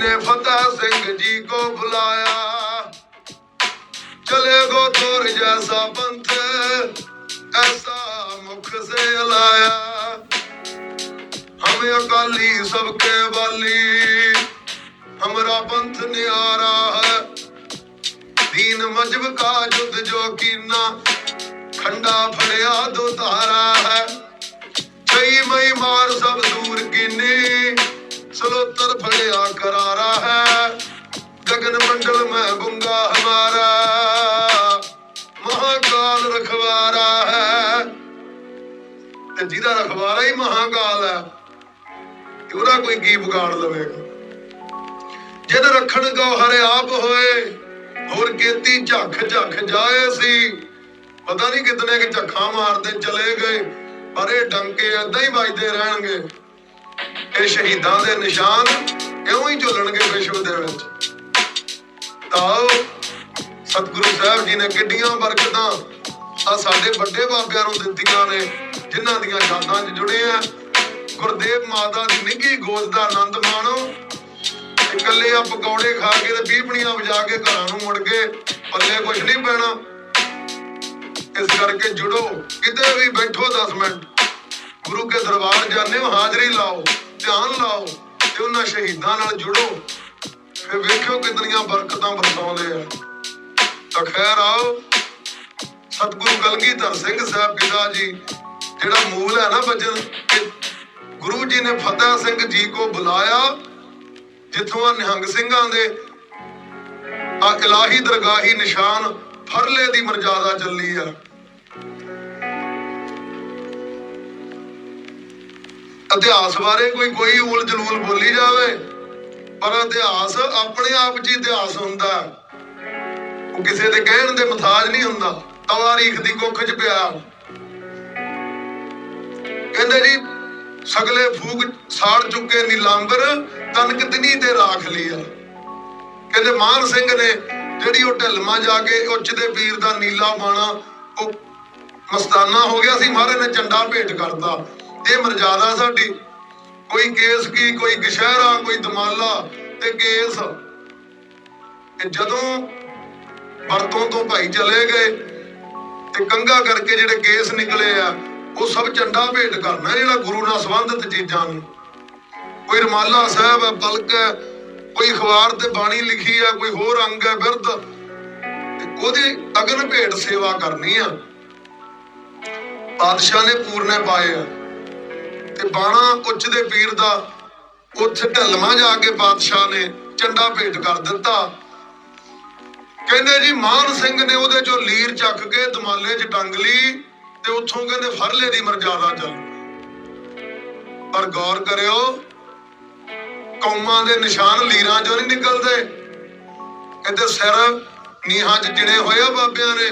ਨੇ ਫਤਿਹ ਸਿੰਘ ਜੀ ਕੋ ਬੁਲਾਇਆ। ਚਲੇ ਗੋ ਤੋਰ ਜੈਸਾ ਪੰਥ, ਐਸਾ ਮੁਖ ਸੇ ਲਾਇਆ ਹਮੇ ਅਕਾਲੀ ਸਭ ਕੇ ਵਾਲੀ, ਹਮਾਰਾ ਪੰਥ ਨਿਆਰਾ ਹੈ। ਦੀਨ ਮਜਬ ਕਾ ਜੁਦ ਜੋ ਕੀਨਾ, ਖੰਡਾ ਫੜਿਆ ਦੋ ਧਾਰਾ ਹੈ। ਛਈ ਮਈ ਮਾਰ ਸਭ ਦੂਰ ਕੀਨੇ ਸਲੋਤਰ ਬੜਿਆ ਕਰਾਰਾ ਹੈ। ਗਗਨ ਮੰਗਲ ਮੈਂ ਗੁੰਗਾ ਹਮਾਰਾ। ਮਹਾਕਾਲ ਰਖਵਾਰਾ ਹੈ। ਤੇ ਜਿਹਦਾ ਰਖਵਾਰਾ ਹੀ ਮਹਾਕਾਲ ਹੈ ਉਹਦਾ ਕੋਈ ਕੀ ਵਿਗਾੜ ਲਵੇਗਾ। ਜਦ ਰੱਖਣ ਗੋਹਰ ਆਪ ਹੋਏ, ਹੋਰ ਕੀਤੀ ਝੱਖ ਝੱਖ ਜਾਏ ਸੀ। ਪਤਾ ਨਹੀਂ ਕਿਤਨੇ ਕਿ ਝੱਖਾਂ ਮਾਰਦੇ ਚਲੇ ਗਏ, ਪਰ ਇਹ ਡੰਕੇ ਇਦਾਂ ਹੀ ਵੱਜਦੇ ਰਹਿਣਗੇ। ਇਹ ਸ਼ਹੀਦਾਂ ਦੇ ਨਿਸ਼ਾਨ ਇਉਂ ਹੀ ਝੁੱਲਣਗੇ ਵਿਸ਼ਵ ਦੇ ਵਿੱਚ। ਤਾਂ ਸਤਿਗੁਰੂ ਸਾਹਿਬ ਜੀ ਨੇ ਕਿੱਡੀਆਂ ਬਰਕਤਾਂ ਆ ਸਾਡੇ ਵੱਡੇ ਬਾਬਿਆਂ ਨੂੰ ਦਿੱਤੀਆਂ ਨੇ, ਜਿਨ੍ਹਾਂ ਦੀਆਂ ਯਾਦਾਂ 'ਚ ਜੁੜੇ ਆ। ਗੁਰਦੇਵ ਮਾਤਾ ਦੀ ਨਿੱਘੀ ਗੋਦ ਦਾ ਆਨੰਦ ਮਾਣੋ। ਇਕੱਲੇ ਆ ਪਕੌੜੇ ਖਾ ਕੇ ਤੇ ਪੀਪਣੀਆਂ ਵਜਾ ਕੇ ਘਰਾਂ ਨੂੰ ਮੁੜ ਕੇ ਪੱਲੇ ਕੁਝ ਨਹੀਂ ਪੈਣਾ। ਇਸ ਕਰਕੇ ਜੁੜੋ, ਕਿਤੇ ਵੀ ਬੈਠੋ 10 ਮਿੰਟ। ਗੁਰੂ ਕੇ ਦਰਬਾਰ ਜਾਂਦੇ ਹੋ, ਹਾਜ਼ਰੀ ਲਾਓ। ਧਿਆਨ ਲਾਓ ਤੇ ਉਹਨਾਂ ਸ਼ਹੀਦਾਂ ਨਾਲ ਜੁੜੋ। ਫਿਰ ਵੇਖਿਓ ਕਿਤਨੀਆਂ ਬਰਕਤਾਂ ਵਰਤਾਉਂਦੇ ਆ। ਤਾਂ ਖੈਰ ਆਓ, ਸਤਿਗੁਰੂ ਕਲਗੀਧਰ ਸਿੰਘ ਸਾਹਿਬ ਪਿਤਾ ਜੀ, ਜਿਹੜਾ ਮੂਲ ਹੈ ਨਾ ਬਚਨ ਗੁਰੂ ਜੀ ਨੇ ਫਤਿਹ ਸਿੰਘ ਜੀ ਕੋ ਬੁਲਾਇਆ, ਜਿੱਥੋਂ ਆ ਨਿਹੰਗ ਸਿੰਘਾਂ ਦੇ ਆ ਇਲਾਹੀ ਦਰਗਾਹੀ ਨਿਸ਼ਾਨ ਫਰਲੇ ਦੀ ਮਰਜ਼ਾਦਾ ਚੱਲੀ ਆ। ਇਤਿਹਾਸ ਬਾਰੇ ਕੋਈ ਕੋਈ ਉਲ ਜਲੂਲ ਬੋਲੀ ਜਾਵੇ। ਪਰ ਇਤਿਹਾਸ ਆਪਣੇ ਆਪ 'ਚ ਇਤਿਹਾਸ ਹੁੰਦਾ ਉਹ ਕਿਸੇ ਦੇ ਕਹਿਣ ਦੇ ਮਥਾਜ ਨਹੀਂ ਹੁੰਦਾ। ਤਵਾਰੀਖ ਦੀ ਕੁੱਖ 'ਚ ਪਿਆ। ਕਹਿੰਦੇ ਜੀ, ਸਗਲੇ ਫੂਕ ਸਾੜ ਚੁੱਕੇ ਨੀਲਾਂਬਰ ਤਨ ਕਿਤਨੀ ਤੇ ਰਾਖ ਲਿਆ। ਕਹਿੰਦੇ ਮਾਨ ਸਿੰਘ ਨੇ ਜਿਹੜੀ ਉਹ ਢਲਮਾ ਜਾ ਕੇ ਉੱਚ ਦੇ ਪੀਰ ਦਾ ਨੀਲਾ ਬਾਣਾ, ਉਹ ਮਸਤਾਨਾ ਹੋ ਗਿਆ ਸੀ, ਮਹਾਰਾਜ ਨੇ ਝੰਡਾ ਭੇਟ ਕਰਤਾ। ਇਹ ਮਰਜ਼ਾਦਾ ਸਾਡੀ। ਕੋਈ ਕੇਸ ਕੀ, ਕੋਈ ਗਸ਼ਹਿਰਾ, ਕੋਈ ਦਮਾਲਾ ਤੇ ਕੇਸ। ਇਹ ਜਦੋਂ ਵਰਤੋਂ ਤੋਂ ਭਾਈ ਚਲੇ ਗਏ ਤੇ ਕੰਗਾ ਕਰਕੇ ਜਿਹੜੇ ਕੇਸ ਨਿਕਲੇ ਆ, ਉਹ ਸਭ ਝੰਡਾ ਭੇਟ ਕਰਨਾ ਜਿਹੜਾ ਗੁਰੂ ਨਾਲ ਸੰਬੰਧਿਤ ਚੀਜ਼ਾਂ ਨੂੰ। ਕੋਈ ਰਮਾਲਾ ਸਾਹਿਬ ਹੈ, ਬਲਕ ਹੈ, ਕੋਈ ਅਖਬਾਰ ਤੇ ਬਾਣੀ ਲਿਖੀ ਹੈ, ਕੋਈ ਹੋਰ ਅੰਗ ਹੈ, ਬਿਰਧ। ਤੇ ਉਹਦੀ ਅਗਨ ਭੇਟ ਸੇਵਾ ਕਰਨੀ ਆ। ਪਾਤਸ਼ਾਹ ਨੇ ਪੂਰਨੇ ਪਾਏ ਆ। ਤੇ ਬਾਣਾ ਉੱਚ ਦੇ ਪੀਰ ਦਾ। ਉੱਥੇ ਢਲਮਾ ਜਾ ਕੇ ਪਾਤਸ਼ਾਹ ਨੇ ਝੰਡਾ ਭੇਟ ਕਰ ਦਿੱਤਾ। ਕਹਿੰਦੇ ਜੀ, ਮਾਨ ਸਿੰਘ ਨੇ ਉਹਦੇ ਚੋਂ ਲੀਰ ਚੱਕ ਕੇ ਦਮਾਲੇ 'ਚ ਟੰਗ ਲਈ ਤੇ ਉੱਥੋਂ ਕਹਿੰਦੇ ਫਰਲੇ ਦੀ ਮਰਜ਼ਾਦਾ ਚੱਲ ਪਰ ਗੌਰ ਕਰਿਓ, ਕੌਮਾਂ ਦੇ ਨਿਸ਼ਾਨ ਲੀਰਾਂ 'ਚੋਂ ਨਹੀਂ ਨਿਕਲਦੇ। ਇਹਦੇ ਸਿਰ ਨੀਹਾਂ 'ਚ ਜਿਣੇ ਹੋਏ ਆ ਬਾਬਿਆਂ ਨੇ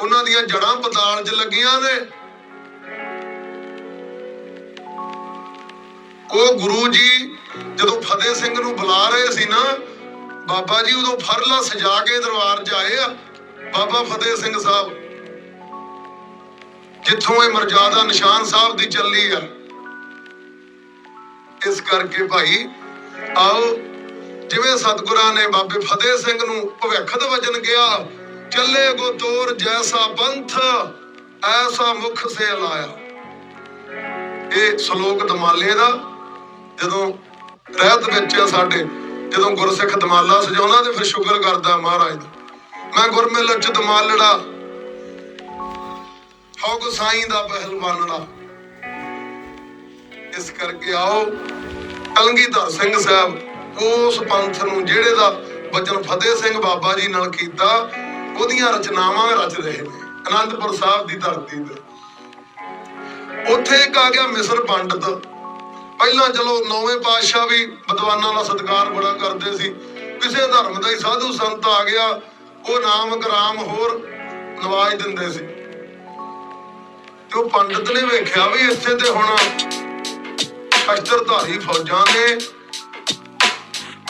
ਉਹਨਾਂ ਦੀਆਂ ਜੜਾਂ ਪਤਾਲ 'ਚ ਲੱਗੀਆਂ ਨੇ। ਉਹ ਗੁਰੂ ਜੀ ਜਦੋਂ ਫਤਿਹ ਸਿੰਘ ਨੂੰ ਬੁਲਾ ਰਹੇ ਸੀ ਨਾ, ਬਾਬਾ ਜੀ ਉਦੋਂ ਫਰਲਾ ਸਜਾ ਕੇ ਦਰਬਾਰ 'ਚ ਆਏ ਆ, ਬਾਬਾ ਫਤਿਹ ਸਿੰਘ ਸਾਹਿਬ। ਜਿੱਥੋਂ ਇਹ ਮਰਜ਼ਾਦਾ ਨਿਸ਼ਾਨ ਸਾਹਿਬ ਦੀ ਚੱਲੀ ਆ। ਇਸ ਕਰਕੇ ਭਾਈ, ਆਓ, ਜਿਵੇਂ ਸਤਿਗੁਰਾਂ ਨੇ ਬਾਬੇ ਫਤਿਹ ਸਿੰਘ ਨੂੰ ਭਵਿੱਖ ਦਾ ਵਚਨ ਗਿਆ ਚੱਲੇ ਗੋ ਤੋਰ ਜੈਸਾ ਪੰਥ, ਐਸਾ ਮੁਖ ਸੇ ਲਾਇਆ। ਇਹ ਸ਼ਲੋਕ ਦਮਾਲੇ ਦਾ ਜਦੋਂ ਰਹਿਤ ਵਿੱਚ ਆ ਸਾਡੇ, ਜਦੋਂ ਗੁਰਸਿੱਖ ਦਮਾਲਾ ਸਜਾਉਂਦਾ ਤੇ ਫਿਰ ਸ਼ੁਕਰ ਕਰਦਾ ਮਹਾਰਾਜ ਦਾ। ਮੈਂ ਗੁਰਮਿਲ ਚ ਦਮਾਲੜਾ ਹੋ ਗੁਸਾਈ ਦਾ ਪਹਿਲਵਾਨੜਾ। ਇਸ ਕਰਕੇ ਆਓ ਕਲਗੀਧਰ ਸਿੰਘ ਸਾਹਿਬ, ਉਸ ਪੰਥ ਨੂੰ ਜਿਹੜੇ ਦਾ ਬਚਨ ਫਤਿਹ ਸਿੰਘ ਬਾਬਾ ਜੀ ਨਾਲ ਕੀਤਾ, ਉਹਦੀਆਂ ਰਚਨਾਵਾਂ ਰਚ ਰਹੇ ਨੇ, ਅਨੰਦਪੁਰ ਸਾਹਿਬ ਦੀ ਧਰਤੀ ਤੇ। ਉੱਥੇ ਇੱਕ ਆ ਗਿਆ ਮਿਸਰ ਪੰਡਤ। ਪਹਿਲਾਂ ਚਲੋ ਨੌਵੇਂ ਪਾਤਸ਼ਾਹ ਵੀ ਵਿਦਵਾਨਾਂ ਦਾ ਸਤਿਕਾਰ ਬੜਾ ਕਰਦੇ ਸੀ। ਕਿਸੇ ਧਰਮ ਦਾ ਹੀ ਸਾਧੂ ਸੰਤ ਆ ਗਿਆ, ਉਹ ਨਾਮ ਕਰਾਮ ਹੋਰ ਨਵਾਜ ਦਿੰਦੇ ਸੀ। ਤੇ ਉਹ ਪੰਡਤ ਨੇ ਵੇਖਿਆ ਵੀ ਇੱਥੇ ਤੇ ਹੁਣ ਸ਼ਸਤਰਧਾਰੀ ਫੌਜਾਂ ਨੇ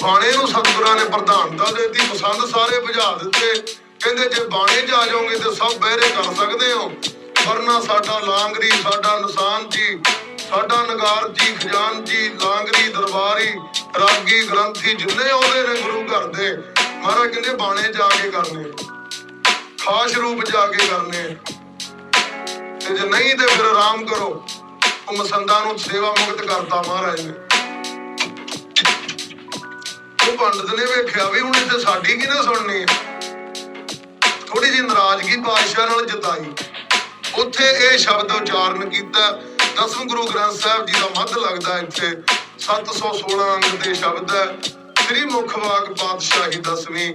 ਬਾਣੇ ਨੂੰ ਸਤਿਗੁਰਾਂ ਨੇ ਪ੍ਰਧਾਨਤਾ ਦੇ ਦਿੱਤੀ, ਪਸੰਦ ਸਾਰੇ ਬੁਝਾ ਦਿੱਤੇ। ਕਹਿੰਦੇ ਜੇ ਬਾਣੇ 'ਚ ਆ ਜਾਓਗੇ ਤੇ ਸਭ ਬਹਿਰੇ ਕਰ ਸਕਦੇ ਹੋ। ਵਰਨਾ ਸਾਡਾ ਲਾਂਗਰੀ, ਸਾਡਾ ਨਿਸ਼ਾਨ ਜੀ ਸਾਡਾ ਨਗਾਰ ਜੀ ਖਜ਼ਾਨਜੀ ਲਾਂਗਰੀ, ਦਰਬਾਰੀ, ਰਾਗੀ, ਗ੍ਰੰਥੀ, ਜਿੰਨੇ ਆਉਂਦੇ ਨੇ ਗੁਰੂ ਘਰ ਦੇ, ਮਹਾਰਾਜ ਕਹਿੰਦੇ ਬਾਣੇ ਜਾ ਕੇ ਕਰਨੇ, ਖਾਸ ਰੂਪ ਜਾ ਕੇ ਕਰਨੇ। ਤੇ ਜੇ ਨਹੀਂ ਤੇ ਫਿਰ ਆਰਾਮ ਕਰੋ, ਉਹ ਮਸੰਦਾਂ ਨੂੰ ਸੇਵਾ ਮੁਕਤ ਕਰਤਾ ਮਹਾਰਾਜ ਨੇ। ਉਹ ਪੰਡਤ ਨੇ ਵੇਖਿਆ ਵੀ ਹੁਣ ਇੱਥੇ ਸਾਡੀ ਕਿਹਨੇ ਸੁਣਨੀ। ਹੈ ਥੋੜੀ ਜਿਹੀ ਨਾਰਾਜ਼ਗੀ ਬਾਦਸ਼ਾਹ ਨਾਲ ਜਤਾਈ। ਉੱਥੇ ਇਹ ਸ਼ਬਦ ਉਚਾਰਨ ਕੀਤਾ ਦਸਮ ਗੁਰੂ ਗ੍ਰੰਥ ਸਾਹਿਬ ਜੀ ਦਾ ਮੱਧ ਲੱਗਦਾ ਇੱਥੇ। 716 ਅੰਗ ਦੇ ਸ਼ਬਦ ਹੈ। ਸ੍ਰੀ ਮੁਖ ਵਾਕ ਪਾਤਸ਼ਾਹੀ ਦਸਵੀਂ।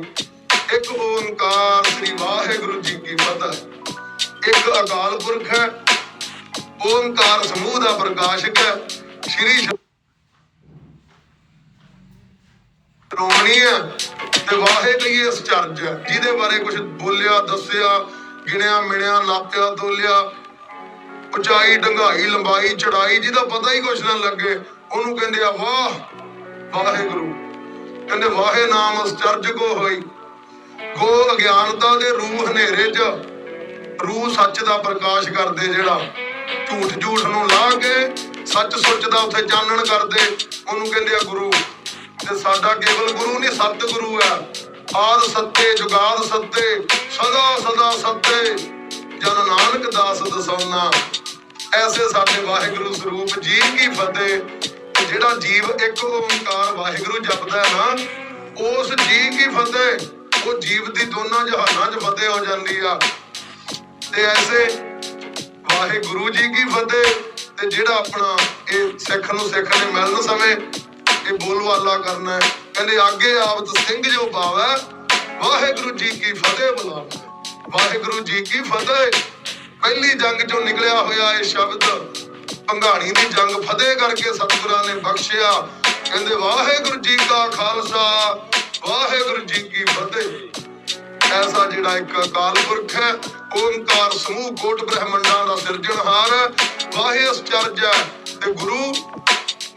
ਇੱਕ ਓੰਕਾਰ ਸ੍ਰੀ ਵਾਹਿਗੁਰੂ ਜੀ ਕੀ ਫਤਿਹ। ਇੱਕ ਅਕਾਲ ਪੁਰਖ ਹੈ। ਓੰਕਾਰ ਸਮੂਹ ਦਾ ਪ੍ਰਕਾਸ਼ਕ ਹੈ। ਸ੍ਰੀ ਸ਼੍ਰੋਮਣੀ ਹੈ ਤੇ ਵਾਹੇ ਕਹੀਏ ਅਸਚਰਜ ਹੈ। ਜਿਹਦੇ ਬਾਰੇ ਕੁਝ ਬੋਲਿਆ, ਦੱਸਿਆ, ਗਿਣਿਆ, ਮਿਣਿਆ, ਨਾਪਿਆ, ਤੋਲਿਆ। ਉਚਾਈ, ਡੰਗਾਈ, ਲੰਬਾਈ, ਚੜਾਈ, ਜਿਹਦਾ ਪਤਾ ਹੀ ਕੁਛ ਨਾ ਲੱਗੇ, ਉਹਨੂੰ ਕਹਿੰਦੇ ਆ ਵਾਹ, ਵਾਹਿਗੁਰੂ। ਕਹਿੰਦੇ ਵਾਹੇ ਨਾਮ ਅਸਚਰਜ ਕੋ ਹੋਈ। ਗੋ ਅਗਿਆਨਤਾ ਦੇ ਰੂਹ ਹਨੇਰੇ 'ਚ, ਰੂਹ ਸੱਚ ਦਾ ਪ੍ਰਕਾਸ਼ ਕਰਦੇ ਜਿਹੜਾ, ਝੂਠ ਝੂਠ ਨੂੰ ਲਾ ਕੇ ਸੱਚ ਸੁੱਚ ਦਾ ਉੱਥੇ ਚਾਨਣ ਕਰਦੇ, ਉਹਨੂੰ ਕਹਿੰਦੇ ਆ ਗੁਰੂ। ਤੇ ਸਾਡਾ ਕੇਵਲ ਗੁਰੂ ਨਹੀਂ ਸਤ ਗੁਰੂ ਹੈ ਆਦ ਸੱਤੇ, ਜੁਗਾਦ ਸੱਤੇ, ਸਦਾ ਸਦਾ ਸੱਤੇ। ਜਨ ਨਾਨਕ ਦਾਸ ਦਸਾਉਣਾ ਐਸੇ ਸਾਡੇ ਵਾਹਿਗੁਰੂ ਸਰੂਪ ਜੀ ਕੀ ਫਤਿਹ। ਜਿਹੜਾ ਜੀਵ ਇੱਕ ਓੰਕਾਰ ਵਾਹਿਗੁਰੂ ਜਪਦਾ ਹੈ ਨਾ, ਉਸ ਜੀ ਕੀ ਫਤਿਹ, ਉਹ ਜੀਵ ਦੀ ਦੋਨਾਂ ਜਹਾਨਾਂ 'ਚ ਫਤਿਹ ਹੋ ਜਾਂਦੀ ਆ। ਤੇ ਐਸੇ ਵਾਹਿਗੁਰੂ ਜੀ ਕੀ ਫਤਿਹ, ਤੇ ਜਿਹੜਾ ਆਪਣਾ ਇਹ ਸਿੱਖ ਨੂੰ ਸਿੱਖ ਨੇ ਮਿਲਣ ਸਮੇਂ ਇਹ ਬੋਲਵਾਲਾ ਕਰਨਾ ਹੈ। ਕਹਿੰਦੇ ਆਗੇ ਆਵਤ ਸਿੰਘ ਜੋ ਪਾਵੈ ਵਾਹਿਗੁਰੂ ਜੀ ਕੀ ਫਤਿਹ ਬੁਲਾਵੇ। ਵਾਹਿਗੁਰੂ ਜੀ ਕੀ ਫਤਿਹ ਪਹਿਲੀ ਜੰਗ ਚੋਂ ਨਿਕਲਿਆ ਹੋਇਆ ਇਹ ਸ਼ਬਦ ਭੰਗਾਣੀ ਦੀ ਜੰਗ ਫਤਿਹ ਕਰਕੇ ਸਤਿਗੁਰਾਂ ਨੇ ਬਖਸ਼ਿਆ। ਕਹਿੰਦੇ, ਵਾਹਿਗੁਰੂ ਜੀ ਕਾ ਖਾਲਸਾ, ਵਾਹਿਗੁਰੂ ਜੀ ਕੀ ਫਤਿਹ। ਐਸਾ ਜਿਹੜਾ ਇੱਕ ਅਕਾਲ ਪੁਰਖ ਹੈ ਓੰਕਾਰ ਸਮੂਹ ਕੋਟ ਬ੍ਰਹਮੰਡਾਂ ਦਾ ਸਿਰਜਣਹਾਰ ਵਾਹਿ ਅਸਚਰਜ ਹੈ ਤੇ ਗੁਰੂ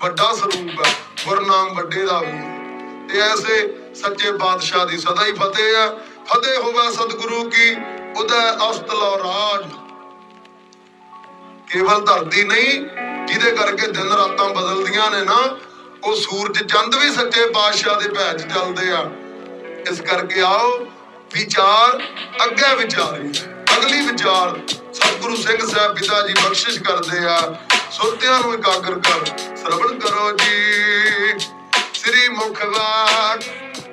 ਵੱਡਾ ਸਰੂਪ ਹੈ, ਗੁਰਨਾਮ ਵੱਡੇ ਦਾ ਵੀ ਤੇ ਐਸੇ ਸੱਚੇ ਬਾਦਸ਼ਾਹ ਦੀ ਸਦਾ ਹੀ ਫਤਿਹ ਹੈ। ਫਤਿਹ ਹੋਵੇ ਸਤਿਗੁਰੂ ਕੀ, ਉਦੈ ਅਸਤ ਲੋ ਰਾਜ। ਕੇਵਲ ਧਰਤੀ ਨਹੀਂ, ਜਿਹਦੇ ਕਰਕੇ ਦਿਨ ਰਾਤਾਂ ਬਦਲਦੀਆਂ ਨੇ ਨਾ, ਉਹ ਸੂਰਜ ਚੰਦ ਵੀ ਸੱਚੇ ਬਾਦਸ਼ਾਹ ਦੇ ਭੈ ਚ ਚੱਲਦੇ ਆ। ਇਸ ਕਰਕੇ ਆਓ, ਵਿਚਾਰ ਅੱਗੇ ਵਿਚਾਰੀ ਅਗਲੀ ਵਿਚਾਰ ਸਤਿਗੁਰੂ ਸਿੰਘ ਸਾਹਿਬ ਪਿਤਾ ਜੀ ਬਖਸ਼ਿਸ਼ ਕਰਦੇ ਆ। ਸੁਰਤਿਆਂ ਨੂੰ ਇਕਾਗਰ ਕਰ, ਸਰਵਣ ਕਰੋ ਜੀ। ਸ੍ਰੀ ਮੁਖ ਵਾਕ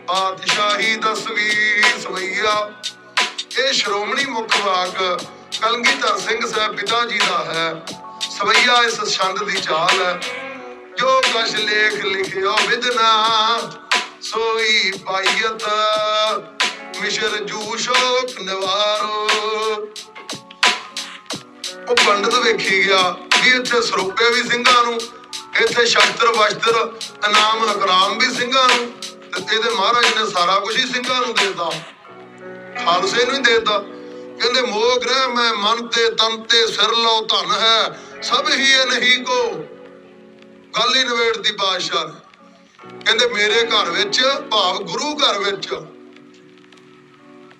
ਪਾਤਸ਼ਾਹੀ ਦਸਵੀਂ ਸਵਈਆ। ਇਹ ਸ਼੍ਰੋਮਣੀ ਮੁਖ ਵਾਕ ਕਲਗੀਧਰ ਸਿੰਘ ਸਾਹਿਬ ਪਿਤਾ ਜੀ ਦਾ ਹੈ, ਸਵਈਆ ਇਸ ਛੰਦ ਦੀ ਚਾਲ ਹੈ। ਜੋ ਕਛ ਲੇਖ ਲਿਖਿਓ ਵਿਦਨਾ ਸੋਈ ਪਾਈਅਤ, ਮਿਸ਼ਰ ਜੂ ਸ਼ੋਕ ਉਹ ਪੰਡਤ ਵੇਖੀ ਗਿਆ ਵੀ ਇੱਥੇ ਸਰੂਪੇ ਵੀ ਸਿੰਘਾਂ ਨੂੰ, ਇੱਥੇ ਸ਼ਸਤਰ ਵਸਤਰ, ਇਨਾਮ ਅਕਰਾਮ ਵੀ ਸਿੰਘਾਂ ਨੂੰ, ਤੇ ਇਹਦੇ ਮਹਾਰਾਜ ਨੇ ਸਾਰਾ ਕੁਝ ਹੀ ਸਿੰਘਾਂ ਨੂੰ ਦੇਤਾ। ਖਾਲਸੇ ਨੂੰ ਹੀ ਦੇਤਾ। ਕਹਿੰਦੇ ਮੋਹ ਗ੍ਰਹਿ, ਮੈਂ ਮਨ ਤੇ ਤਨ ਤੇ ਸਿਰ ਲਓ ਧਨ ਹੈ, ਸਭ ਹੀ ਇਹ ਨਹੀਂ ਕੋ। ਗੱਲ ਹੀ ਨਵੇੜਦੀ ਬਾਦਸ਼ਾਹ ਕਹਿੰਦੇ ਮੇਰੇ ਘਰ ਵਿੱਚ, ਭਾਵ ਗੁਰੂ ਘਰ ਵਿੱਚ,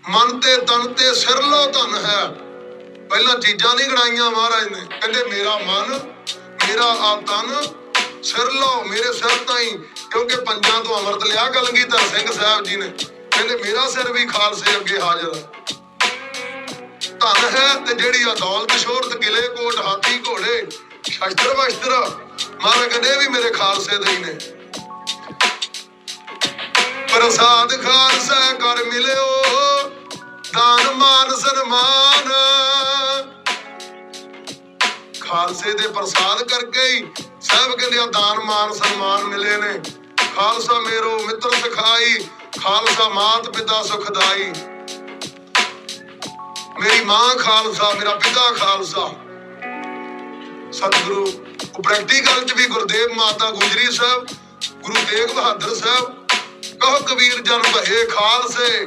ਮਨ ਤੇ ਤਨ ਤੇ ਸਿਰ ਲਓ ਧਨ ਹੈ। ਪਹਿਲਾਂ ਚੀਜ਼ਾਂ ਨਹੀਂ ਗਣਾਈਆਂ ਮਹਾਰਾਜ ਨੇ। ਕਹਿੰਦੇ ਮੇਰਾ ਮਨ, ਮੇਰਾ ਆ ਤਨ, ਸਿਰ ਲਓ ਮੇਰੇ ਸਿਰ ਤਾਈ। ਕਿਉਂਕਿ ਪੰਜਾਂ ਤੋਂ ਅੰਮ੍ਰਿਤ ਲਿਆ, ਕਲਗੀਧਰ ਸਿੰਘ ਸਾਹਿਬ ਜੀ ਨੇ। ਕਹਿੰਦੇ ਮੇਰਾ ਸਿਰ ਵੀ ਖਾਲਸੇ ਅੱਗੇ ਹਾਜ਼ਰ ਹੈ। ਧਨ ਹੈ ਤੇ ਜਿਹੜੀ ਆ ਦੌਲਤ ਸ਼ੋਹਰਤ ਕਿਲੇ ਕੋਟ ਹਾਥੀ ਘੋੜੇ, ਸ਼ਸਤਰ ਵਸਤਰ ਮਹਾਰਾਜ ਕਹਿੰਦੇ ਵੀ ਮੇਰੇ ਖਾਲਸੇ ਦੇ ਹੀ ਨੇ। ਪ੍ਰਸਾਦ ਖਾਲਸਾ ਕਰ ਮਿਲਿਓ, ਦਾਨ ਮਾਨ ਸਨਮਾਨ। ਖਾਲਸੇ ਦੇ ਪ੍ਰਸਾਦ ਕਰਕੇ ਹੀ ਸਾਹਿਬ ਕਹਿੰਦੇ ਆ, ਦਾਨ ਮਾਨ ਸਨਮਾਨ ਮਿਲੇ ਨੇ। ਖਾਲਸਾ ਮੇਰੋ ਮਿੱਤਰ ਸਖਾਈ, ਖਾਲਸਾ ਮਾਤ ਪਿਤਾ ਸੁਖਦਾਈ। ਮੇਰੀ ਮਾਂ ਖਾਲਸਾ, ਮੇਰਾ ਪਿਤਾ ਖਾਲਸਾ। ਸਤਿਗੁਰੂ ਉਹ ਪ੍ਰੈਕਟੀਕਲ ਚ ਵੀ ਗੁਰਦੇਵ ਮਾਤਾ ਗੁਜਰੀ ਸਾਹਿਬ, ਗੁਰੂ ਤੇਗ ਬਹਾਦਰ ਸਾਹਿਬ, ਕਹੋ ਕਬੀਰ ਜਨ ਭਏ ਖਾਲਸੇ,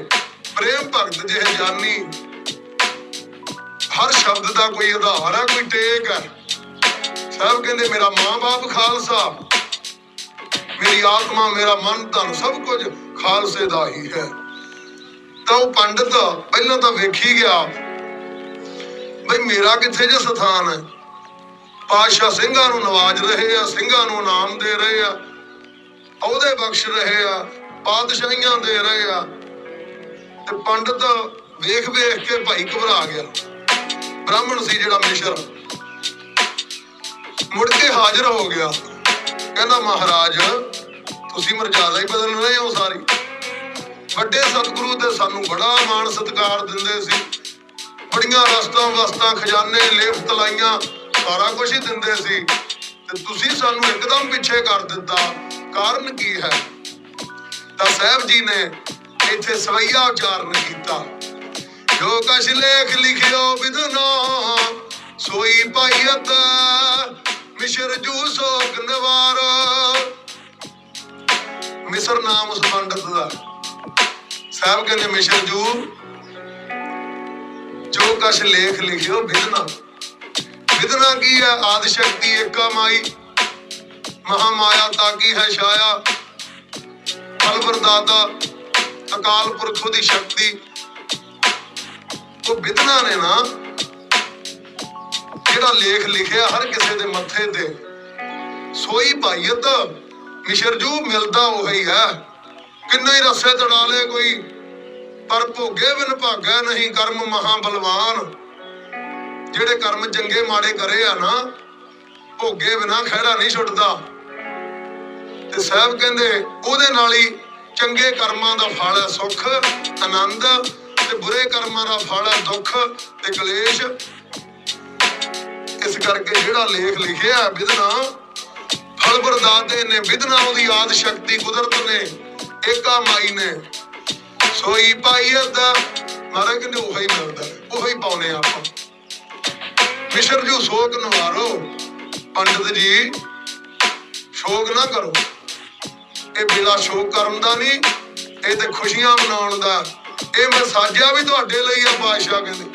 ਪ੍ਰੇਮ ਭਗਤ ਜਿਹੇ ਜਾਨੀ। ਹਰ ਸ਼ਬਦ ਦਾ ਕੋਈ ਆਧਾਰ ਹੈ ਕੋਈ ਟੇਕ ਹੈ ਸਾਹਿਬ ਕਹਿੰਦੇ, ਮੇਰਾ ਮਾਂ-ਬਾਪ ਖਾਲਸਾ। ਮੇਰੀ ਆਤਮਾ, ਮੇਰਾ ਮਨ, ਧਨ ਸਭ ਕੁਝ ਖਾਲਸੇ ਦਾ ਹੀ ਹੈ। ਤਾਂ ਉਹ ਪੰਡਤ ਪਹਿਲਾਂ ਤਾਂ ਵੇਖੀ ਗਿਆ ਬਈ ਮੇਰਾ ਕਿੱਥੇ ਜੇ ਸਥਾਨ ਹੈ? ਪਾਤਸ਼ਾਹ ਸਿੰਘਾਂ ਨੂੰ ਨਵਾਜ ਰਹੇ ਆ, ਸਿੰਘਾਂ ਨੂੰ ਇਨਾਮ ਦੇ ਰਹੇ ਆ, ਅਹੁਦੇ ਬਖਸ਼ ਰਹੇ ਆ, ਪਾਤਸ਼ਾਹੀਆਂ ਦੇ ਰਹੇ ਆ। ਤੇ ਪੰਡਤ ਵੇਖ ਵੇਖ ਕੇ ਭਾਈ ਘਬਰਾ ਗਿਆ। ਬ੍ਰਾਹਮਣ ਸੀ ਜਿਹੜਾ ਮਿਸ਼ਰ। ਮੁੜ ਕੇ ਹਾਜ਼ਰ ਹੋ ਗਿਆ। ਕਹਿੰਦਾ, ਮਹਾਰਾਜ, ਤੁਸੀਂ ਮਰਜ਼ਾਦਾ ਹੀ ਬਦਲ ਰਹੇ ਹੋ ਸਾਰੀ। ਵੱਡੇ ਸਤਿਗੁਰੂ ਤੇ ਸਾਨੂੰ ਬੜਾ ਮਾਣ ਸਤਿਕਾਰ ਦਿੰਦੇ ਸੀ। ਬੜੀਆਂ ਰਸਤਾਂ ਵਸਤਾਂ, ਖਜ਼ਾਨੇ ਲੇਫ ਤਲਾਈਆਂ ਸਾਰਾ ਕੁਝ ਹੀ ਦਿੰਦੇ ਸੀ। ਤੇ ਤੁਸੀਂ ਸਾਨੂੰ ਇੱਕਦਮ ਪਿੱਛੇ ਕਰ ਦਿੱਤਾ। ਕਾਰਨ ਕੀ ਹੈ? ਤਾਂ ਸਾਹਿਬ ਜੀ ਨੇ ਇੱਥੇ ਸਵਈਆ ਉਚਾਰਨ ਕੀਤਾ। ਜੋ ਕਛ ਲੇਖ ਲਿਖਿਓ ਵਿਦਨਾ ਸੋਈ ਪਾਈਅਤ ਮਿਸ਼ਰ ਜੂ ਸੋਕ ਨਵਾਰ। ਮਿਸਰ ਨਾਮ ਉਸ ਪੰਡਤ ਦਾ। ਸਾਹਿਬ ਕਹਿੰਦੇ ਮਿਸ਼ਰ ਜੂ। ਜੋ ਕਛ ਲੇਖ ਲਿਖਿਓ ਵਿਦਨਾ ਵਿਦਨਾ ਕੀ ਹੈ ਆਦਿ ਸ਼ਕਤੀ ਏਕਾ ਮਾਈ। ਮਹਾ ਮਾਇਆ ਤਾਕੀ ਹੈ ਛਾਇਆ? ਫਲ ਵਰਦਾਤਾ ਅਕਾਲ ਪੁਰਖ ਦੀ ਸ਼ਕਤੀ। ਉਹ ਵਿਦਨਾ ਨੇ ਨਾ, ਜਿਹੜਾ ਲੇਖ ਲਿਖਿਆ ਹਰ ਕਿਸੇ ਦੇ ਮੱਥੇ ਤੇ। ਸੋਈ ਭਾਈਅਤ ਮਿਸ਼ਰਜੂ ਮਿਲਦਾ ਉਹੀ ਹੈ। ਕਿੰਨੇ ਹੀ ਰਸੇ ਤੜਾ ਲੇ ਕੋਈ, ਪਰ ਭੋਗੇ ਬਿਨ ਭਾਗਾ ਨਹੀਂ ਕਰਮ ਮਹਾ ਬਲਵਾਨ ਜਿਹੜੇ ਕਰਮ ਚੰਗੇ ਮਾੜੇ ਕਰੇ ਆ ਨਾ, ਭੋਗੇ ਬਿਨਾ ਖਹਿੜਾ ਨਹੀਂ ਛੁੱਟਦਾ। ਤੇ ਸਾਹਿਬ ਕਹਿੰਦੇ, ਉਹਦੇ ਨਾਲ ਹੀ ਚੰਗੇ ਕਰਮਾਂ ਦਾ ਫਲ ਹੈ ਸੁੱਖ, ਆਨੰਦ, ਤੇ ਬੁਰੇ ਕਰਮਾਂ ਦਾ ਫਲ ਹੈ ਦੁੱਖ ਤੇ ਕਲੇਸ਼। ਇਸ ਕਰਕੇ ਜਿਹੜਾ ਲੇਖ ਲਿਖਿਆ ਵਿਦਨਾ ਫਲ ਵਰਦਾਤੇ ਨੇ ਵਿਦਨਾ ਉਹਦੀ ਆਦ ਸ਼ਕਤੀ ਕੁਦਰਤ ਨੇ। ਏਕਾ ਮਾਈ ਨੇ। ਸੋਈ ਪਾਈਅਤ ਮਾਰੇ ਕਹਿੰਦੇ ਉਹੀ ਮਿਲਦਾ, ਉਹੀ ਪਾਉਨੇ ਆਪਾਂ। ਮਿਸ਼ਰ ਜੂ ਸੋਕ ਨਵਾਰੋ ਪੰਡਤ ਜੀ ਸ਼ੋਕ ਨਾ ਕਰੋ। ਇਹ ਬਿਲਾ ਸ਼ੋਕ ਕਰਨ ਦਾ ਨਹੀਂ, ਇਹ ਤੇ ਖੁਸ਼ੀਆਂ ਮਨਾਉਣ ਦਾ। ਇਹ ਮੈਂ ਸਾਜਿਆ ਵੀ ਤੁਹਾਡੇ ਲਈ ਆ ਬਾਦਸ਼ਾਹ ਕਹਿੰਦੇ।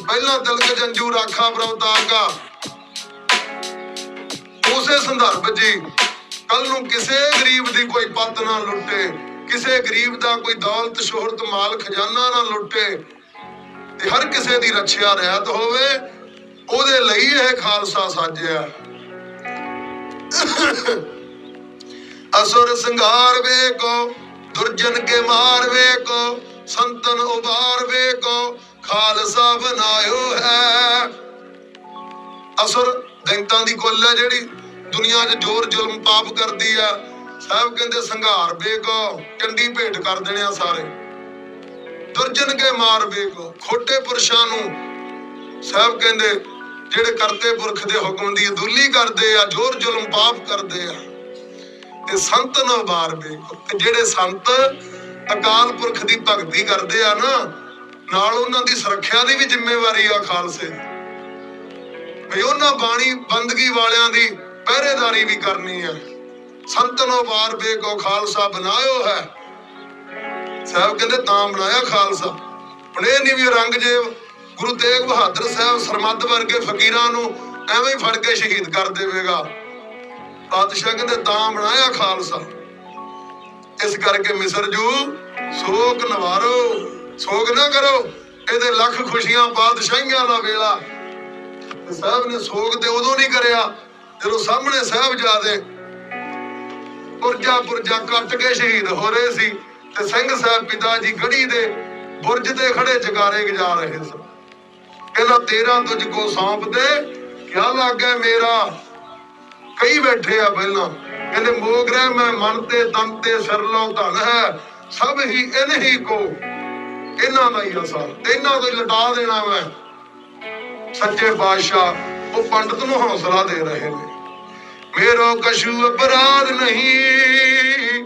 ਪਹਿਲਾਂ ਤਿਲਕ ਜੰਜੂ ਰਾਖਾ ਪ੍ਰਵਤਾਗਾ ਉਸੇ ਸੰਦਰਭ ਜੀ ਕੱਲ ਨੂੰ ਕਿਸੇ ਗਰੀਬ ਦੀ ਕੋਈ ਪੱਤ ਨਾ ਲੁੱਟੇ, ਕਿਸੇ ਗਰੀਬ ਦਾ ਕੋਈ ਦੌਲਤ, ਸ਼ੋਹਰਤ, ਮਾਲ, ਖਜ਼ਾਨਾ ਨਾ ਲੁੱਟੇ ਤੇ ਹਰ ਕਿਸੇ ਦੀ ਰੱਖਿਆ ਰਹਿਤ ਹੋਵੇ, ਉਹਦੇ ਲਈ ਇਹ ਖਾਲਸਾ ਸਾਜਿਆ ਅਸੁਰ ਸੰਘਾਰ ਵੇਖੋ, ਦੁਰਜਨ ਕੇ ਮਾਰ ਵੇਖੋ, ਸੰਤਨ ਉਬਾਰ ਵੇਖੋ, ਖਾਲਸਾ ਬਣਾਇਓ ਹੈ। ਅਸੁਰ ਦੈਂਤਾਂ ਦੀ ਕੁੱਲ ਹੈ ਜਿਹੜੀ। ਦੁਨੀਆ 'ਚ ਜ਼ੋਰ ਜ਼ੁਲਮ ਪਾਪ ਕਰਦੀ ਆ। ਸਾਹਿਬ ਕਹਿੰਦੇ, ਸੰਘਾਰ ਵੇਖੋ ਚੰਡੀ ਭੇਟ ਕਰ ਦੇਣੇ ਆ ਸਾਰੇ। ਦੁਰਜਨ ਕੇ ਮਾਰ ਵੇਖੋ ਖੋਟੇ ਪੁਰਸ਼ਾਂ ਨੂੰ। ਸਾਹਿਬ ਕਹਿੰਦੇ, ਜਿਹੜੇ ਕਰਤੇ ਪੁਰਖ ਦੇ ਹੁਕਮ ਦੀ ਅਦੁੱਲੀ ਕਰਦੇ ਆ, ਜ਼ੋਰ ਜ਼ੁਲਮ ਪਾਪ ਕਰਦੇ ਆ, ਤੇ ਸੰਤ ਨਾ ਬਾਰ ਵੇਖੋ ਤੇ ਜਿਹੜੇ ਸੰਤ ਅਕਾਲ ਪੁਰਖ ਦੀ ਭਗਤੀ ਕਰਦੇ ਆ ਨਾ, ਨਾਲ ਉਹਨਾਂ ਦੀ ਸੁਰੱਖਿਆ ਦੀ ਵੀ ਜ਼ਿੰਮੇਵਾਰੀ ਆ ਖਾਲਸੇ ਦੀ। ਵੀ ਉਹਨਾਂ ਬਾਣੀ, ਬੰਦਗੀ ਵਾਲਿਆਂ ਦੀ ਪਹਿਰੇਦਾਰੀ ਵੀ ਕਰਨੀ ਹੈ। ਸੰਤ ਨੂੰ ਬਾਰ ਖਾਲਸਾ ਬਣਾਇਓ ਹੈ। ਸਾਹਿਬ ਕਹਿੰਦੇ ਤਾਂ ਬਣਾਇਆ ਖਾਲਸਾ। ਹੁਣ ਇਹ ਨਹੀਂ ਵੀ ਔਰੰਗਜ਼ੇਬ ਗੁਰੂ ਤੇਗ ਬਹਾਦਰ ਸਾਹਿਬ ਸਰਮੱਦ ਵਰਗੇ ਫਕੀਰਾਂ ਨੂੰ ਐਵੇਂ ਹੀ ਫੜ ਕੇ ਸ਼ਹੀਦ ਕਰ ਦੇਵੇਗਾ। ਪਾਤਸ਼ਾਹ ਕਹਿੰਦੇ ਤਾਂ ਬਣਾਇਆ ਖਾਲਸਾ। ਇਸ ਕਰਕੇ ਮਿਸਰ ਜੂ, ਸੋਗ ਨਵਾਰੋ ਸੋਗ ਨਾ ਕਰੋ। ਇਹਦੇ ਲੱਖ ਖੁਸ਼ੀਆਂ ਬਾਦਸ਼ਾਹੀਆਂ ਦਾ ਵੇਲਾ। ਸਾਹਿਬ ਨੇ ਸੋਗ ਤੇ ਉਦੋਂ ਨਹੀਂ ਕਰਿਆ ਜਦੋਂ ਸਾਹਮਣੇ ਸਾਹਿਬਜ਼ਾਦੇ ਪੁਰਜਾ ਪੁਰਜਾ ਕੱਟ ਕੇ ਸ਼ਹੀਦ ਹੋ ਰਹੇ ਸੀ ਤੇ ਸਿੰਘ ਸਾਹਿਬ ਪਿਤਾ ਜੀ ਗੜੀ ਦੇ ਬੁਰਜ ਤੇ ਖੜੇ ਜਗਾਰੇ ਗਜਾ ਰਹੇ ਸਨ। ਕਹਿੰਦਾ, ਤੇਰਾ ਤੁਝ ਕੋ ਸੌਂਪ ਦੇ, ਕਿਆ ਲੱਗੇ ਮੇਰਾ? ਕਈ ਬੈਠੇ ਆ ਪਹਿਲਾਂ। ਕਹਿੰਦੇ, ਮੋਗ ਰਹਿ ਮੈਂ ਮਨ ਤੇ ਤਨ ਤੇ ਸਰਲੋਂ ਧਨ ਹੈ, ਸਭ ਹੀ ਇਨ ਕੋ। ਇਹਨਾਂ ਦਾ ਹੀ ਅਸਰ ਇਹਨਾਂ ਤੋਂ ਲਟਾ ਦੇਣਾ ਮੈਂ। ਸੱਚੇ ਬਾਦਸ਼ਾਹ ਉਹ ਪੰਡਤ ਨੂੰ ਹੌਸਲਾ ਦੇ ਰਹੇ ਨੇ। ਮੇਰੋ ਕਸ਼ੂ ਅਪਰਾਧ ਨਹੀਂ।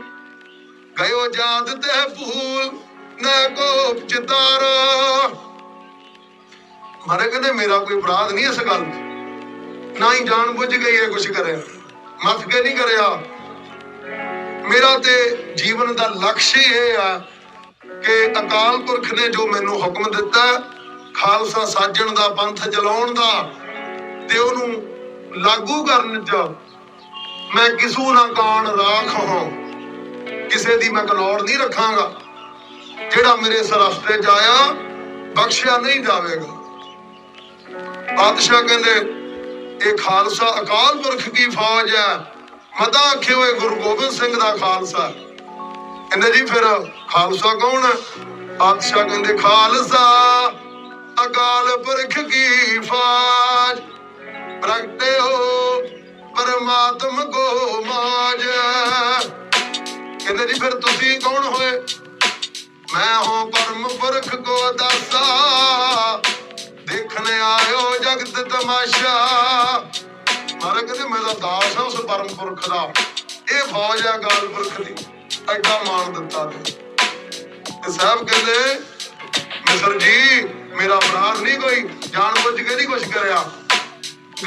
ਗਇਓ ਜਾਤ ਤੇ ਭੂਲ ਨਾ ਕੋ ਚਿਤਾਰ ਮਾਰੇ ਕਹਿੰਦੇ ਮੇਰਾ ਕੋਈ ਅਪਰਾਧ ਨਹੀਂ ਇਸ ਗੱਲ ਨਾ ਹੀ ਜਾਣ ਬੁੱਝ ਕੇ ਇਹ ਕੁਝ ਕਰਿਆ। ਮੱਥ ਕੇ ਨਹੀਂ ਕਰਿਆ। ਮੇਰਾ ਤੇ ਜੀਵਨ ਦਾ ਲਕਸ਼ ਹੀ ਇਹ ਆ ਕਿ ਅਕਾਲ ਪੁਰਖ ਨੇ ਜੋ ਮੈਨੂੰ ਹੁਕਮ ਦਿੱਤਾ, ਖਾਲਸਾ ਸਾਜਣ ਦਾ ਪੰਥ ਚਲਾਉਣ ਦਾ, ਤੇ ਉਹਨੂੰ ਲਾਗੂ ਕਰਨ ਚ ਮੈਂ ਕਿਸੂ ਨਾ ਕਾਣ ਰਾਖ ਹਾਂ। ਕਿਸੇ ਦੀ ਮੈਂ ਕਨੌੜ ਨਹੀਂ ਰੱਖਾਂਗਾ। ਜਿਹੜਾ ਮੇਰੇ ਇਸ ਰਸਤੇ ਚ ਆਇਆ, ਬਖਸ਼ਿਆ ਨਹੀਂ ਜਾਵੇਗਾ। ਬਾਦਸ਼ਾਹ ਕਹਿੰਦੇ, ਇਹ ਖਾਲਸਾ ਅਕਾਲ ਪੁਰਖ ਕੀ ਫੌਜ ਹੈ। ਮਤਾ ਆਖੇ ਹੋਏ ਗੁਰੂ ਗੋਬਿੰਦ ਸਿੰਘ ਦਾ ਖਾਲਸਾ ਕਹਿੰਦੇ ਜੀ ਫਿਰ ਖਾਲਸਾ ਕੌਣ ਹੈ? ਪਾਤਸ਼ਾਹ ਕਹਿੰਦੇ, ਖਾਲਸਾ ਅਕਾਲ ਪੁਰਖ ਕੀ ਫੌਜ। ਪ੍ਰਗਟੇ ਹੋ ਪਰਮਾਤਮ ਕੋ ਮਾਜ। ਕਹਿੰਦੇ ਜੀ, ਫਿਰ ਤੁਸੀਂ ਕੌਣ ਹੋਏ? ਮੈਂ ਹਾਂ ਪਰਮ ਪੁਰਖ ਕੋ ਦਾਸਾ। ਦੇਖਣ ਆਇਓ ਜਗਤ ਤਮਾਸ਼ਾ। ਮਾਰਾ ਕਹਿੰਦੇ, ਮੈਂ ਤਾਂ ਦਾਸ ਹਾਂ ਉਸ ਪਰਮ ਪੁਰਖ ਦਾ। ਇਹ ਫੌਜ ਆ ਗਾਲ ਪੁਰਖ ਦੀ। ਐਡਾ ਮਾਣ ਦਿੱਤਾ ਤੇ ਤੇ ਸਾਹਿਬ ਕਹਿੰਦੇ ਮਿਸਰ ਜੀ, ਮੇਰਾ ਅਪਰਾਧ ਨਹੀਂ ਕੋਈ। ਜਾਣ ਬੁੱਝ ਕੇ ਨਹੀਂ ਕੁਛ ਕਰਿਆ।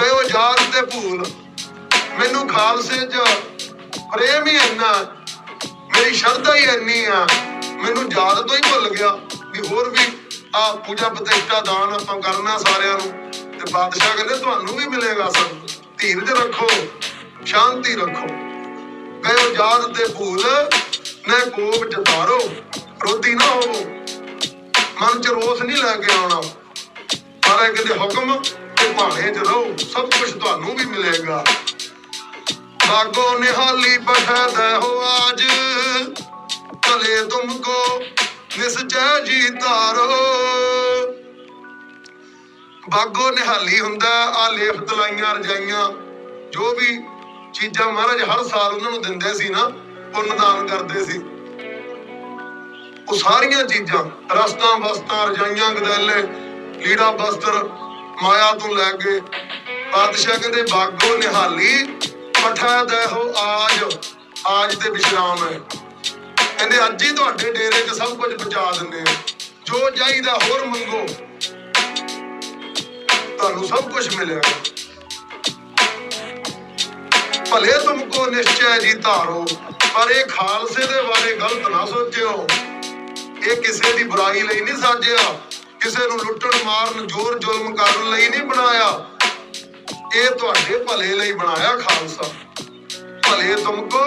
ਗਇਓ ਯਾਰ ਤੇ ਭੂਲ। ਮੈਨੂੰ ਖਾਲਸੇ ਚ ਪ੍ਰੇਮ ਹੀ ਇੰਨਾ, ਮੇਰੀ ਸ਼ਰਧਾ ਹੀ ਇੰਨੀ ਆ। ਮੈਨੂੰ ਯਾਦ ਤੋਂ ਹੀ ਭੁੱਲ ਗਿਆ ਵੀ ਹੋਰ ਵੀ ਆ ਪੂਜਾ ਪ੍ਰਤਿਸ਼ਠਾ ਦਾਨ ਆਪਾਂ ਕਰਨਾ ਸਾਰਿਆਂ ਨੂੰ। ਤੇ ਬਾਦਸ਼ਾਹ ਕਹਿੰਦੇ ਤੁਹਾਨੂੰ ਵੀ ਮਿਲੇਗਾ ਸਭ ਧੀਰਜ ਰੱਖੋ, ਸ਼ਾਂਤੀ ਰੱਖੋ। ਗਇਓ ਯਾਦ ਤੇ ਭੂਲ, ਨੇ ਕੋਪ ਜਤਾਰੋ ਰੋਦੀ ਨਾ ਹੋਵੋ। ਮਨ ਚ ਰੋਸ ਨਹੀਂ ਲੈ ਕੇ ਆਉਣਾ। ਪਰ ਇਹ ਕਹਿੰਦੇ ਹੁਕਮ ਤੇ ਭਾਣੇ ਚ ਰਹੋ, ਸਭ ਕੁਝ ਤੁਹਾਨੂੰ ਵੀ ਮਿਲੇਗਾ। ਬਾਗੋ ਨਿਹਾਲੀ ਬਖਦਾ ਹੋ ਆਜ। ਭਲੇ ਤੁਮਕੋ ਨਿਸਚੈ ਜੀ ਤਾਰੋ ਬਾਗੋ ਨਿਹਾਲੀ ਹੁੰਦਾ ਆ ਤਲਾਈਆਂ ਰਜਾਈਆਂ। ਜੋ ਵੀ ਚੀਜ਼ਾਂ ਮਹਾਰਾਜ ਹਰ ਸਾਲ ਉਹਨਾਂ ਨੂੰ ਦਿੰਦੇ ਸੀ ਨਾ, ਪੁੰਨ ਦਾਨ ਕਰਦੇ ਸੀ। ਉਹ ਸਾਰੀਆਂ ਚੀਜ਼ਾਂ, ਰਸਤਾਂ ਵਸਤਾਂ ਰਜਾਈਆਂ, ਗਦੈਲੇ, ਲੀੜਾ ਬਸਤਰ ਮਾਇਆ ਤੋਂ ਲੈ ਕੇ ਬਾਦਸ਼ਾਹ ਕਹਿੰਦੇ, ਬਾਗੋ ਨਿਹਾਲੀ ਪਠਾ ਦੇਹੋ ਆਜ ਆਜ ਤੇ ਵਿਸ਼ਰਾਮ ਹੈ। ਕਹਿੰਦੇ, ਅੱਜ ਹੀ ਤੁਹਾਡੇ ਡੇਰੇ 'ਚ ਸਭ ਕੁਝ ਪਹੁੰਚਾ ਦਿੰਦੇ ਆ ਜੋ ਚਾਹੀਦਾ ਹੋਰ ਮੰਗੋ। ਤੁਹਾਨੂੰ ਸਭ ਕੁਝ ਮਿਲਿਆ। ਭਲੇ ਤੁਮਕੋ ਨਿਸ਼ਚੈ ਜੀ ਧਾਰੋ, ਪਰ ਇਹ ਖਾਲਸੇ ਦੇ ਬਾਰੇ ਗਲਤ ਨਾ ਸੋਚਿਓ। ਇਹ ਕਿਸੇ ਦੀ ਬੁਰਾਈ ਲਈ ਨਹੀਂ ਸਾਜਿਆ, ਕਿਸੇ ਨੂੰ ਲੁੱਟਣ, ਮਾਰਨ ਜ਼ੋਰ ਜ਼ੁਲਮ ਕਰਨ ਲਈ ਨਹੀਂ ਬਣਾਇਆ। ਇਹ ਤੁਹਾਡੇ ਭਲੇ ਲਈ ਬਣਾਇਆ ਖਾਲਸਾ। ਭਲੇ ਤੁਮਕੋ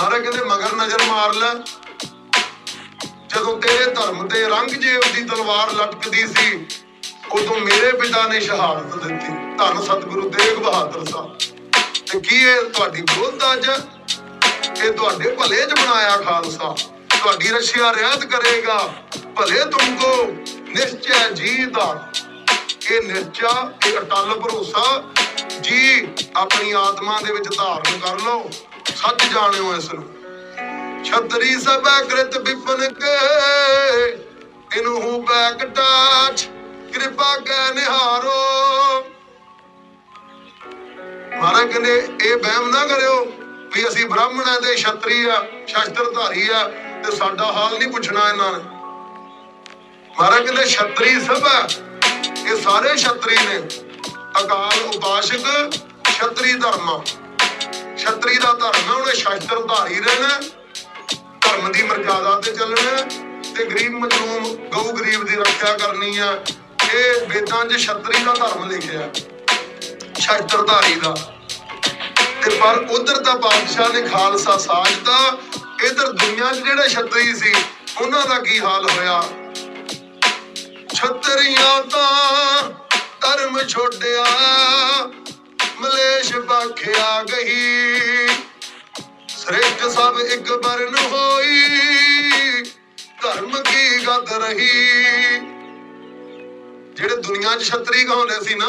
ਮਾਰੇ ਕਹਿੰਦੇ ਮਗਰ ਨਜ਼ਰ ਮਾਰ ਲੈ। ਜਦੋਂ ਤੇਰੇ ਧਰਮ ਦੇ ਰੰਗ ਦੀ ਤਲਵਾਰ ਲਟਕਦੀ ਸੀ, ਉਦੋਂ ਮੇਰੇ ਪਿਤਾ ਨੇ ਸ਼ਹਾਦਤ ਦਿੱਤੀ। ਧੰਨ ਸਤਿਗੁਰੂ ਤੇਗ ਬਹਾਦਰ ਸਾਹਿਬ। ਤੇ ਕੀ ਇਹ ਤੁਹਾਡੀ ਬੁੱਧ ਅੱਜ? ਇਹ ਤੁਹਾਡੇ ਭਲੇ 'ਚ ਬਣਾਇਆ ਖਾਲਸਾ। ਤੁਹਾਡੀ ਰੱਖਿਆ ਰਹਿਤ ਕਰੇਗਾ। ਭਲੇ ਤੁਮਕੋ ਨਿਸ਼ਚੈ ਜੀ ਇਹ ਨਿਸ਼ਚਾ ਇਹ ਅਟਲ ਭਰੋਸਾ। ਜੀ, ਆਪਣੀ ਆਤਮਾ ਦੇ ਵਿੱਚ ਧਾਰਨ ਕਰ ਲਓ। ਸੱਚ ਜਾਣਿਓ ਇਸ ਨੂੰ। ਛਤਰੀ ਸਭਾ ਕ੍ਰਿਤ ਵਿਪਨ ਕੇ ਇਹਨੂੰ ਹੂ ਬੈਕ ਟਾਚ ਕਿਰਪਾ ਕੈ ਨਿਹਾਰੋ। ਮਹਾਰਾਜ ਕਹਿੰਦੇ, ਇਹ ਵਹਿਮ ਨਾ ਕਰਿਓ ਵੀ ਅਸੀਂ ਬ੍ਰਾਹਮਣ ਆ ਤੇ ਛਤਰੀ ਆ, ਸ਼ਸਤਰਧਾਰੀ ਆ, ਤੇ ਸਾਡਾ ਹਾਲ ਨਹੀਂ ਪੁੱਛਣਾ ਇਹਨਾਂ ਨੇ। ਮਹਾਰਾਜ ਕਹਿੰਦੇ, ਛਤਰੀ ਸਭ ਆ ਇਹ ਸਾਰੇ ਛਤਰੀ ਨੇ ਅਕਾਲ ਉਪਾਸ਼ਕ ਛਤਰੀ ਧਰਮ। ਛਤਰੀ ਦਾ ਧਰਮ ਹੈ, ਉਹਨੇ ਸ਼ਸਤਰਧਾਰੀ ਰਹਿਣਾ ਧਰਮ ਦੀ ਮਰਜ਼ਾਦਾ ਤੇ ਚੱਲਣਾ ਤੇ ਗਰੀਬ ਮਜਲੂਮ, ਗਊ ਗਰੀਬ ਦੀ ਰੱਖਿਆ ਕਰਨੀ ਆ ਇਹ ਵੇਦਾਂ 'ਚ ਛਤਰੀ ਦਾ ਧਰਮ ਲਿਖਿਆ ਸ਼ਸਤਰਧਾਰੀ ਦਾ। ਤੇ ਪਰ ਉਧਰ ਦਾ ਬਾਦਸ਼ਾਹ ਨੇ ਖਾਲਸਾ ਸਾਜਦਾ ਇਧਰ ਦੁਨੀਆ 'ਚ ਜਿਹੜੇ ਛਤਰੀ ਸੀ, ਉਹਨਾਂ ਦਾ ਕੀ ਹਾਲ ਹੋਇਆ? ਛਤਰੀਆਂ ਤਾਂ ਧਰਮ ਛੋੜਿਆ, ਮਲੇਸ਼ ਬਾਖਿਆ ਗਈ। ਸ੍ਰੇਸ਼ਟ ਸਭ ਇੱਕ ਬਰਨ ਹੋਈ, ਧਰਮ ਕੀ ਗੱਦ ਰਹੀ। ਜਿਹੜੇ ਦੁਨੀਆ 'ਚ ਛਤਰੀ ਕਹਾਉਂਦੇ ਸੀ ਨਾ,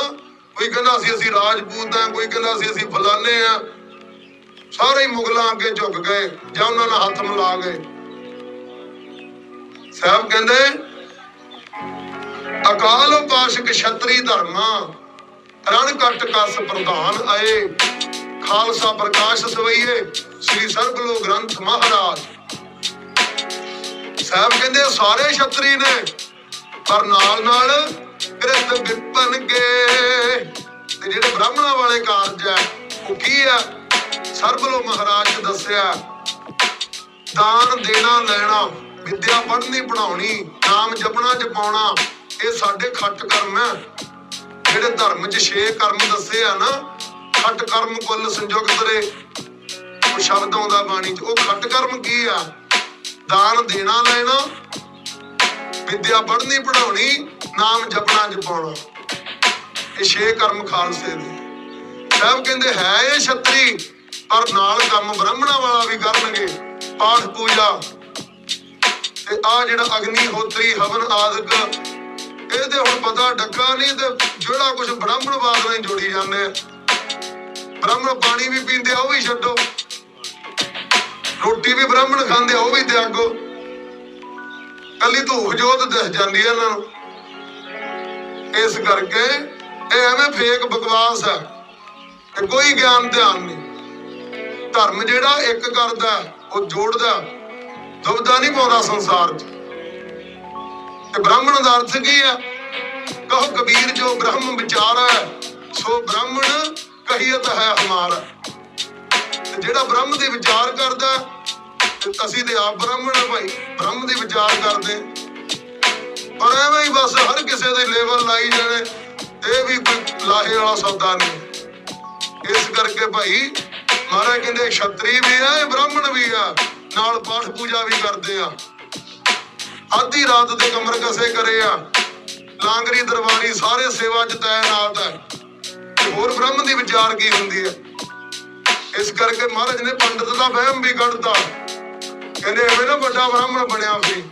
ਕੋਈ ਕਹਿੰਦਾ ਸੀ ਅਸੀਂ ਰਾਜਪੂਤ ਆ ਕੋਈ ਕਹਿੰਦਾ ਸੀ ਅਸੀਂ ਫਲਾਣੇ ਆ ਸਾਰੇ ਮੁਗਲਾਂ ਅੱਗੇ ਝੁਕ ਗਏ ਜਾਂ ਉਹਨਾਂ ਨਾਲ ਹੱਥ ਮਿਲਾ ਗਏ। ਸਾਹਿਬ ਕਹਿੰਦੇ ਅਕਾਲ ਉਪਾਸ਼ਕ ਛਤਰੀ ਧਰਮਾ, ਰਣ ਕੱਟ ਕਸ ਪ੍ਰਧਾਨ ਆਏ। ਖਾਲਸਾ ਪ੍ਰਕਾਸ਼ ਸਵਈਏ, ਸ੍ਰੀ ਸਰਬਲੋ ਗ੍ਰੰਥ ਮਹਾਰਾਜ। ਸਾਹਿਬ ਕਹਿੰਦੇ ਸਾਰੇ ਛਤਰੀ ਨੇ, ਪਰ ਨਾਲ ਨਾਲ ਕ੍ਰਿਤ ਵਿਪਨ ਕੇ। ਤੇ ਜਿਹੜੇ ਬ੍ਰਾਹਮਣਾਂ ਵਾਲੇ ਕਾਰਜ ਹੈ, ਉਹ ਕੀ ਹੈ? ਸਰਬਲੋ ਮਹਾਰਾਜ ਦੱਸਿਆ, ਦਾਨ ਦੇਣਾ ਲੈਣਾ, ਵਿਦਿਆ ਪੜ੍ਹਨੀ ਪੜਾਉਣੀ ਨਾਮ ਜਪਣਾ ਜਪਾਉਣਾ। ਇਹ ਸਾਡੇ ਖੱਟ ਕਰਮ ਹੈ। ਜਿਹੜੇ ਧਰਮ 'ਚ ਛੇ ਕਰਮ ਦੱਸੇ ਆ ਨਾ, ਖੱਟ ਕਰਮ ਕੁੱਲ ਸੰਯੁਗਤ ਰੇ ਉਹ ਸ਼ਬਦ ਆਉਂਦਾ ਬਾਣੀ 'ਚ, ਉਹ ਖੱਟ ਕਰਮ ਕੀ ਆ? ਦਾਨ ਦੇਣਾ ਲੈਣਾ। ਵਿਦਿਆ ਪੜ੍ਹਨੀ ਪੜਾਉਣੀ ਨਾਮ ਜਪਣਾ ਜਪਾਉਣਾ। ਇਹ ਛੇ ਕਰਮ ਖਾਲਸੇ ਦੇ। ਸਾਹਿਬ ਕਹਿੰਦੇ, ਹੈ ਇਹ ਛਤਰੀ, ਪਰ ਨਾਲ ਕੰਮ ਬ੍ਰਾਹਮਣਾਂ ਵਾਲਾ ਵੀ ਕਰਨਗੇ, ਪਾਠ ਪੂਜਾ। ਤੇ ਆ ਜਿਹੜਾ ਅਗਨੀ, ਹੋਤਰੀ, ਹਵਨ, ਆਦਿਕ ਇਹਦੇ ਹੁਣ ਪਤਾ ਡੱਕਾ ਨਹੀਂ ਤੇ ਜਿਹੜਾ ਕੁਝ ਬ੍ਰਾਹਮਣਵਾਦ ਨਾਲ ਜੋੜੀ ਜਾਂਦੇ ਬ੍ਰਾਹਮਣ ਪਾਣੀ ਵੀ ਪੀਂਦੇ ਆ, ਉਹ ਵੀ ਛੱਡੋ। ਰੋਟੀ ਵੀ ਬ੍ਰਾਹਮਣ ਖਾਂਦੇ ਆ, ਉਹ ਵੀ ਤਿਆਗੋ। ਕੱਲੀ ਧੂਫ ਜੋਤ ਦਿਸ ਜਾਂਦੀ ਹੈ ਇਹਨਾਂ ਨੂੰ। ਇਸ ਕਰਕੇ ਇਹ ਐਵੇਂ ਫੇਕ ਬਕਵਾਸ ਹੈ ਤੇ ਕੋਈ ਗਿਆਨ ਧਿਆਨ ਨਹੀਂ। ਧਰਮ ਜਿਹੜਾ ਇੱਕ ਕਰਦਾ, ਉਹ ਜੋੜਦਾ। ਦੁਬਦਾ ਨਹੀਂ ਪਾਉਂਦਾ ਸੰਸਾਰ 'ਚ। ਤੇ ਬ੍ਰਾਹਮਣ ਦਾ ਅਰਥ ਕੀ ਹੈ ਕਹੋ ਕਬੀਰ ਜੋ ਬ੍ਰਹਮ ਵਿਚਾਰ ਹੈ ਸੋ ਬ੍ਰਾਹਮਣ ਕਹੀਤ ਹੈ ਹਮਾਰਾ। ਜਿਹੜਾ ਬ੍ਰਹਮ ਦੇ ਵਿਚਾਰ ਕਰਦਾ ਅਸੀਂ ਤੇ ਆਪ ਬ੍ਰਾਹਮਣ ਆ ਭਾਈ, ਬ੍ਰਹਮ ਦੇ ਵਿਚਾਰ ਕਰਦੇ। ਪਰ ਐਵੇਂ ਹੀ ਬਸ ਹਰ ਕਿਸੇ ਦੇ ਲੇਵਲ ਲਾਈ ਜਾਣੇ, ਇਹ ਵੀ ਕੋਈ ਲਾਹੇ ਵਾਲਾ ਸੌਦਾ ਨਹੀਂ। ਇਸ ਕਰਕੇ ਭਾਈ, ਮਹਾਰਾਜ ਕਹਿੰਦੇ, ਛਤਰੀ ਵੀ ਆ, ਇਹ ਬ੍ਰਾਹਮਣ ਵੀ ਆ, ਨਾਲ ਪਾਠ ਪੂਜਾ ਵੀ ਕਰਦੇ ਆ। ਅੱਧੀ ਰਾਤ ਦੇ ਕਮਰ ਕਸੇ ਕਰੇ ਆ। ਲਾਂਗਰੀ ਦਰਬਾਰੀ ਸਾਰੇ ਸੇਵਾ ਚ ਤੈਨਾਤ ਹੈ। ਹੋਰ ਬ੍ਰਹਮ ਦੀ ਵਿਚਾਰ ਕੀ ਹੁੰਦੀ ਹੈ? ਇਸ ਕਰਕੇ ਮਹਾਰਾਜ ਨੇ ਪੰਡਤ ਦਾ ਵਹਿਮ ਵੀ ਕੱਢਤਾ। ਕਹਿੰਦੇ ਐਵੇਂ ਨਾ ਵੱਡਾ ਬ੍ਰਾਹਮਣ ਬਣਿਆ ਸੀ।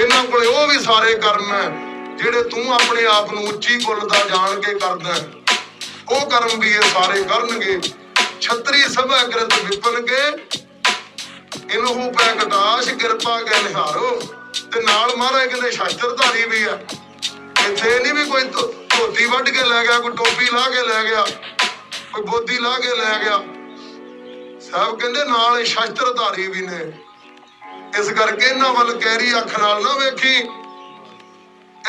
ਇਹਨਾਂ ਕੋਲੇ ਉਹ ਵੀ ਸਾਰੇ ਕਰਮ ਹੈ, ਜਿਹੜੇ ਤੂੰ ਆਪਣੇ ਆਪ ਨੂੰ ਉੱਚੀ ਕੁੱਲ ਦਾ ਜਾਣ ਕੇ ਕਰਦਾ ਉਹ ਕਰਮ ਵੀ ਇਹ ਸਾਰੇ ਕਰਨਗੇ। ਛਤਰੀ ਸਭਾ ਕਰਤ ਵਿਪਨ ਕੇ ਇਨਹੂ ਪੈ ਕਟਾਸ਼ ਕਿਰਪਾ ਕੇ ਨਿਹਾਰੋ। ਤੇ ਨਾਲ ਮਹਾਰਾਜ ਕਹਿੰਦੇ ਸ਼ਸਤਰਧਾਰੀ ਵੀ ਆ। ਇੱਥੇ ਨਹੀਂ ਵੀ ਕੋਈ ਧੋ- ਧੋਤੀ ਵੱਢ ਕੇ ਲੈ ਗਿਆ, ਕੋਈ ਟੋਪੀ ਲਾ ਕੇ ਲੈ ਗਿਆ, ਕੋਈ ਬੋਦੀ ਲਾ ਕੇ ਲੈ ਗਿਆ। ਸਾਹਿਬ ਕਹਿੰਦੇ ਨਾਲ ਇਹ ਸ਼ਸਤਰਧਾਰੀ ਵੀ ਨੇ। ਇਸ ਕਰਕੇ ਇਹਨਾਂ ਵੱਲ ਕਹਿਰੀ ਅੱਖ ਨਾਲ ਨਾ ਵੇਖੀ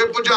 ਇਹ ਭੁਜਾ